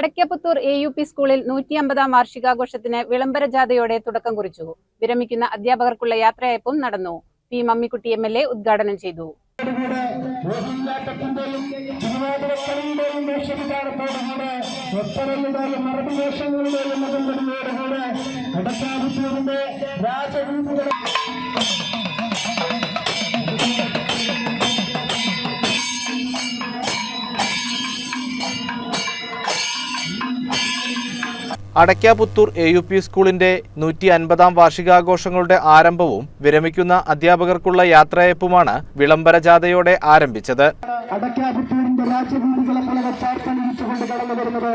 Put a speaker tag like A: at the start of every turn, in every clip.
A: അടയ്ക്കപ്പുത്തൂർ A U P സ്കൂളിൽ നൂറ്റി അമ്പതാം വാർഷികാഘോഷത്തിന് വിളംബര ജാഥയോടെ തുടക്കം കുറിച്ചു. വിരമിക്കുന്ന അധ്യാപകർക്കുള്ള യാത്രയയപ്പും നടന്നു. P Mammikutty M L A ഉദ്ഘാടനം ചെയ്തു.
B: മോഹിനിയാട്ടത്തിന്റെയും
C: അടയ്ക്കാപുത്തൂർ എ യു പി സ്കൂളിന്റെ നൂറ്റി അൻപതാം വാർഷികാഘോഷങ്ങളുടെ ആരംഭവും വിരമിക്കുന്ന അധ്യാപകർക്കുള്ള യാത്രയപ്പുമാണ് വിളംബര ജാഥയോടെ ആരംഭിച്ചത്.
B: അടക്കാപുത്തൂരിന്റെ രാജവീതികളെ വളരെ ചാർത്തണിയിച്ചുകൊണ്ട് കടന്നു വരുന്നത്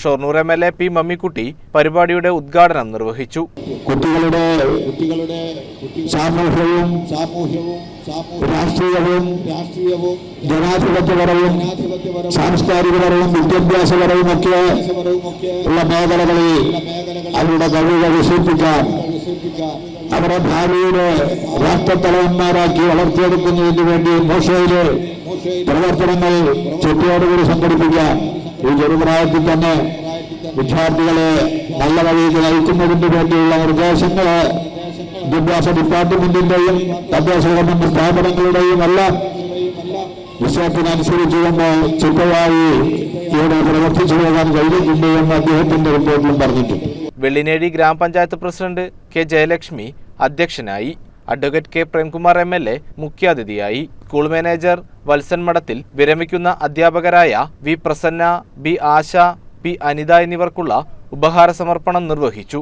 C: Shoranur M L A P Mammikutty പരിപാടിയുടെ ഉദ്ഘാടനം നിർവഹിച്ചു.
D: കുട്ടികളുടെ
E: കുട്ടികളുടെ
D: സാമൂഹ്യവും
E: സാമൂഹ്യവും സാമൂഹ്യ
D: രാഷ്ട്രീയവും
E: രാഷ്ട്രീയവും
D: ജനാധിപത്യപരവും സാംസ്കാരികപരവും വിദ്യാഭ്യാസപരവും ഒക്കെ ഉള്ള മേഖലകളിൽ അവരുടെ കഴിവുകൾ വികസിപ്പിക്കാൻ
E: അവരുടെ
D: അവരെ ഭാവിയിലെ രാഷ്ട്രത്തലവന്മാരാക്കി വളർത്തിയെടുക്കുന്നതിന് വേണ്ടി മോശയിലെ പ്രവർത്തനങ്ങൾ ചെട്ടിയോടുകൂടി സംഘടിപ്പിക്കാൻ ഈ ചെറുപ്രായത്തിൽ തന്നെ വിദ്യാർത്ഥികളെ നല്ല വഴിയിൽ നയിക്കുന്നതിന് വേണ്ടിയുള്ള നിർദ്ദേശങ്ങൾ വിദ്യാഭ്യാസ ഡിപ്പാർട്ട്മെന്റിന്റെയും തദ്ദേശ ഗവൺമെന്റ് സ്ഥാപനങ്ങളുടെയും എല്ലാം വിഷയത്തിനനുസരിച്ചുകൊണ്ട് ചിട്ടയായി ഇവിടെ പ്രവർത്തിച്ചു പോകാൻ കഴിഞ്ഞിട്ടുണ്ട് എന്ന് അദ്ദേഹത്തിന്റെ റിപ്പോർട്ടിലും പറഞ്ഞിട്ടുണ്ട്.
C: വെള്ളിനേഴി ഗ്രാമപഞ്ചായത്ത് പ്രസിഡന്റ് കെ ജയലക്ഷ്മി അധ്യക്ഷനായി advocate K Premkumar M L A മുഖ്യാതിഥിയായി. സ്കൂൾ മാനേജർ വത്സൻ മഠത്തിൽ വിരമിക്കുന്ന അധ്യാപകരായ V Prasanna B Asha P Anitha എന്നിവർക്കുള്ള ഉപഹാര സമർപ്പണം നിർവഹിച്ചു.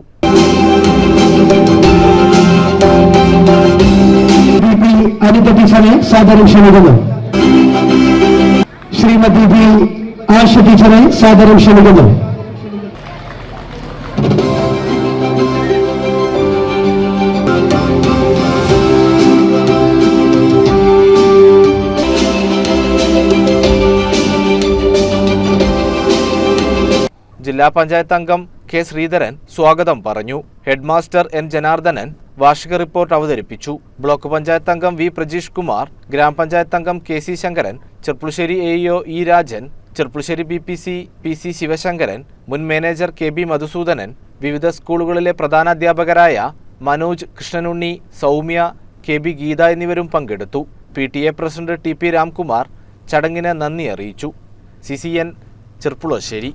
B: അനിത ടീച്ചറെ ശ്രീമതി ബി ആശ ടീച്ചറെ സാദരം ക്ഷണിക്കുന്നു.
C: ജില്ലാ പഞ്ചായത്ത് അംഗം കെ ശ്രീധരൻ സ്വാഗതം പറഞ്ഞു. ഹെഡ്മാസ്റ്റർ എൻ ജനാർദ്ദനൻ വാർഷിക റിപ്പോർട്ട് അവതരിപ്പിച്ചു. ബ്ലോക്ക് പഞ്ചായത്ത് അംഗം വി പ്രജീഷ് കുമാർ ഗ്രാമപഞ്ചായത്ത് അംഗം K C Sankaran Cherpulassery A E Rajan Cherpulassery B P C P C Sivasankaran മുൻ മാനേജർ കെ ബി മധുസൂദനൻ വിവിധ സ്കൂളുകളിലെ പ്രധാനാധ്യാപകരായ മനോജ് കൃഷ്ണനുണ്ണി സൗമ്യ കെ ബി ഗീത എന്നിവരും പങ്കെടുത്തു. P T A president T P Ramkumar ചടങ്ങിന് നന്ദി അറിയിച്ചു. C C N Cherpulassery.